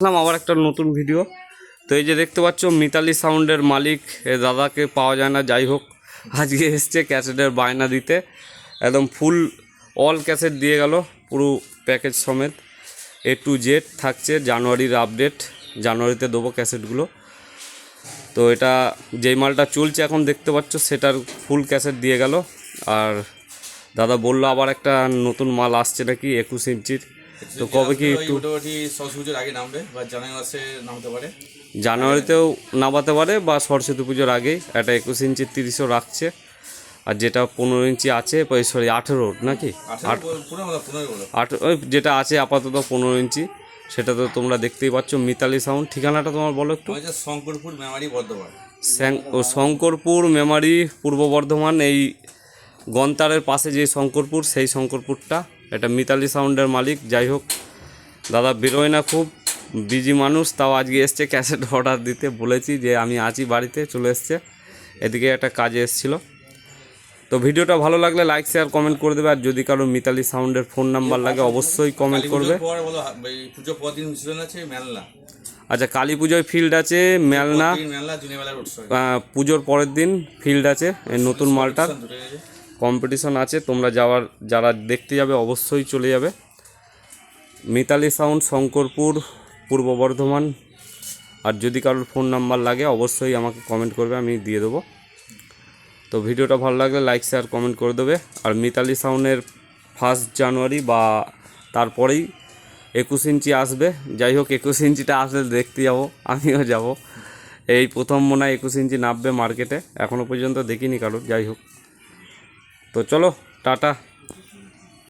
আসলাম আবার একটা নতুন ভিডিও তো এই যে দেখতে পাচ্ছ, মিতালি সাউন্ডের মালিক দাদাকে পাওয়া যায় না, যাই হোক, আজকে এসছে ক্যাসেটের বায়না দিতে। একদম ফুল অল ক্যাসেট দিয়ে গেল, পুরো প্যাকেজ সমেত। এ টু জেড থাকছে, জানুয়ারির আপডেট জানুয়ারিতে দেবো ক্যাসেটগুলো। তো এটা, যেই মালটা চলছে এখন দেখতে পাচ্ছ, সেটার ফুল ক্যাসেট দিয়ে গেল। আর দাদা বলল আবার একটা নতুন মাল আসছে নাকি, একুশ ইঞ্চির। তো কবে কি একটু মোটামুটি সরস্বতী আগে নামবে বা জানুয়ারি মাসে নামতে পারে। জানুয়ারিতেও নামাতে পারে বা সরস্বতী পুজোর আগেই একটা একুশ ইঞ্চি তিরিশও রাখছে। আর যেটা পনেরো ইঞ্চি আছে সরি আঠেরো নাকি? যেটা আছে আপাতত পনেরো ইঞ্চি। সেটা তো তোমরা দেখতেই পাচ্ছ মিতালি সাউন্ড ঠিকানাটা তোমার বলো একটু। শঙ্করপুর মেমারি বর্ধমান। ও শঙ্করপুর মেমারি পূর্ব বর্ধমান এই গন্তারের পাশে যে শঙ্করপুর সেই শঙ্করপুরটা। এটা মিতালি সাউন্ডের মালিক যাই হোক। দাদা বেরোয় না খুব বিজি মানুষ তাও আজকে এসছে ক্যাসেট অর্ডার দিতে। বলেছি যে আমি আছি বাড়িতে চলে এসছে। এদিকে একটা কাজে এসেছিল। তো ভিডিওটা ভালো লাগলে লাইক শেয়ার কমেন্ট করে দেবে। আর যদি কারও মিতালি সাউন্ডের ফোন নাম্বার লাগে অবশ্যই কমেন্ট করবে। আচ্ছা কালী পুজোয় ফিল্ড আছে মেলনা। পুজোর পরের দিন ফিল্ড আছে এই নতুন মালটার। কম্পিটিশন আছে, তোমরা যাওয়ার, যারা দেখতে যাবে অবশ্যই চলে যাবে। মিতালি সাউন্ড, শঙ্করপুর, পূর্ব বর্ধমান। আর যদি কারোর ফোন নাম্বার লাগে, অবশ্যই আমাকে কমেন্ট করবে, আমি দিয়ে দেবো। তো ভিডিওটা ভালো লাগলে লাইক শেয়ার কমেন্ট করে দেবে। আর মিতালি সাউন্ডের ফার্স্ট জানুয়ারি বা তারপরেই একুশ ইঞ্চি আসবে। যাই হোক, একুশ ইঞ্চিটা আসলে দেখতে যাব, আমিও যাব। এই প্রথম মনে হয় একুশ ইঞ্চি নামবে মার্কেটে এখনও পর্যন্ত দেখিনি কারোর, যাই হোক। তো চলো টাটা।